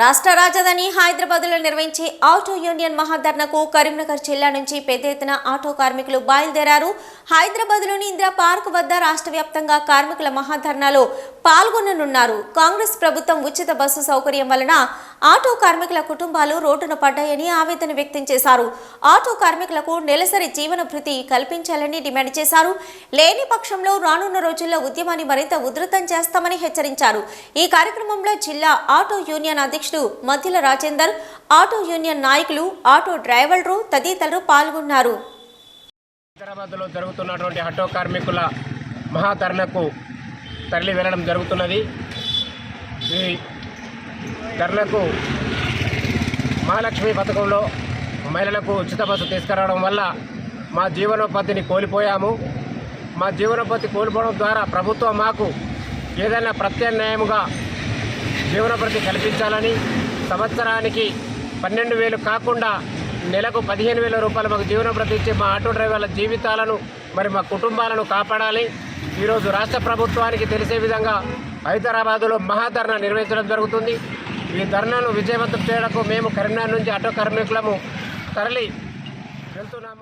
రాష్ట్ర రాజధాని హైదరాబాద్లో నిర్వహించే ఆటో యూనియన్ మహాధర్నకు కరీంనగర్ జిల్లా నుంచి పెద్ద ఎత్తున ఆటో కార్మికులు బయలుదేరారు. హైదరాబాద్లోని ఇందిరా పార్క్ వద్ద రాష్ట్ర వ్యాప్తంగా కార్మికుల మహాధర్నాలో పాల్గొననున్నారు. కాంగ్రెస్ ప్రభుత్వం ఉచిత బస్సు సౌకర్యం వలన ఆటో కార్మికుల కుటుంబాలు రోడ్డున పడ్డాయని ఆవేదన వ్యక్తం చేశారు. ఆటో కార్మికులకు నెలసరి జీవన భృతి కల్పించాలని డిమాండ్ చేశారు. లేని పక్షంలో రానున్న రోజుల్లో ఉద్యమాన్ని మరింత ఉధృతం చేస్తామని హెచ్చరించారు. ఈ కార్యక్రమంలో జిల్లా ఆటో యూనియన్ అధ్యక్షుడు మధ్యల రాజేందర్ ఆటో యూనియన్ నాయకులు ఆటో డ్రైవర్లు తదితరులు పాల్గొన్నారు. హైదరాబాద్లో జరుగుతున్నటువంటి ఆటో కార్మికుల మహాధరణకు తరలి వెళ్ళడం జరుగుతున్నది. ఈ ధరలకు మహాలక్ష్మి పథకంలో మహిళలకు ఉచిత బస్సు తీసుకురావడం వల్ల మా జీవనోపాధిని కోల్పోయాము. మా జీవనోపాధి కోల్పోవడం ద్వారా ప్రభుత్వం మాకు ఏదైనా ప్రత్యామ్నాయముగా జీవనోపాధి కల్పించాలని సంవత్సరానికి పన్నెండు వేలు కాకుండా నెలకు పదిహేను వేల రూపాయలు మాకు జీవనోపాధి ఇచ్చి మా ఆటో డ్రైవర్ల జీవితాలను మరి మా కుటుంబాలను కాపాడాలి. ఈరోజు రాష్ట్ర ప్రభుత్వానికి తెలిసే విధంగా హైదరాబాదులో మహాధర్నా నిర్వహించడం జరుగుతుంది. ఈ ధర్నాను విజయవంతం చేయడానికి మేము కరీంనగర్ నుంచి ఆటో కార్మికులము తరలి వెళ్తున్నాము.